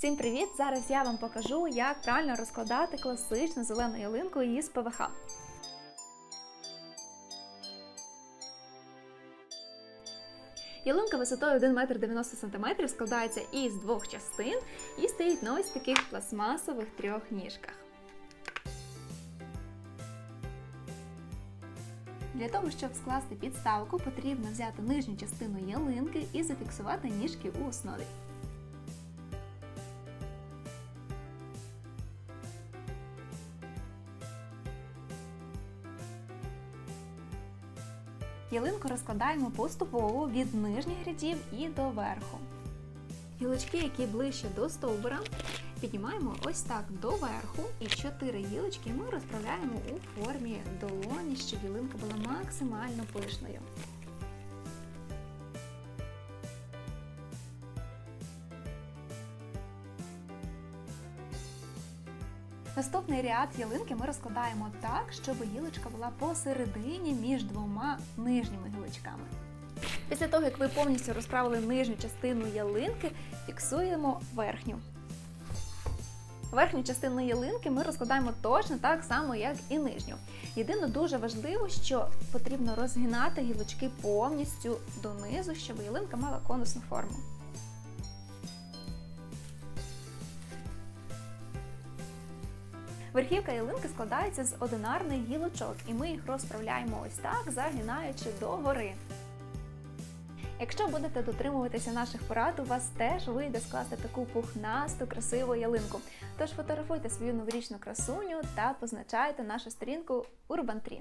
Всім привіт! Зараз я вам покажу, як правильно розкладати класичну зелену ялинку із ПВХ. Ялинка висотою 1 метр 90 см складається із двох частин і стоїть на ось таких пластмасових трьох ніжках. Для того, щоб скласти підставку, потрібно взяти нижню частину ялинки і зафіксувати ніжки у основі. Ялинку розкладаємо поступово від нижніх рядів і до верху. Гілочки, які ближче до стовбура, піднімаємо ось так доверху, і чотири гілочки ми розправляємо у формі долоні, щоб ялинка була максимально пишною. Наступний ряд ялинки ми розкладаємо так, щоб гілочка була посередині між двома нижніми гілочками. Після того, як ви повністю розправили нижню частину ялинки, фіксуємо верхню. Верхню частину ялинки ми розкладаємо точно так само, як і нижню. Єдине дуже важливо, що потрібно розгинати гілочки повністю донизу, щоб ялинка мала конусну форму. Верхівка ялинки складається з одинарних гілочок, і ми їх розправляємо ось так, загинаючи догори. Якщо будете дотримуватися наших порад, у вас теж вийде скласти таку пухнасту, красиву ялинку. Тож фотографуйте свою новорічну красуню та позначайте нашу сторінку Urban 3.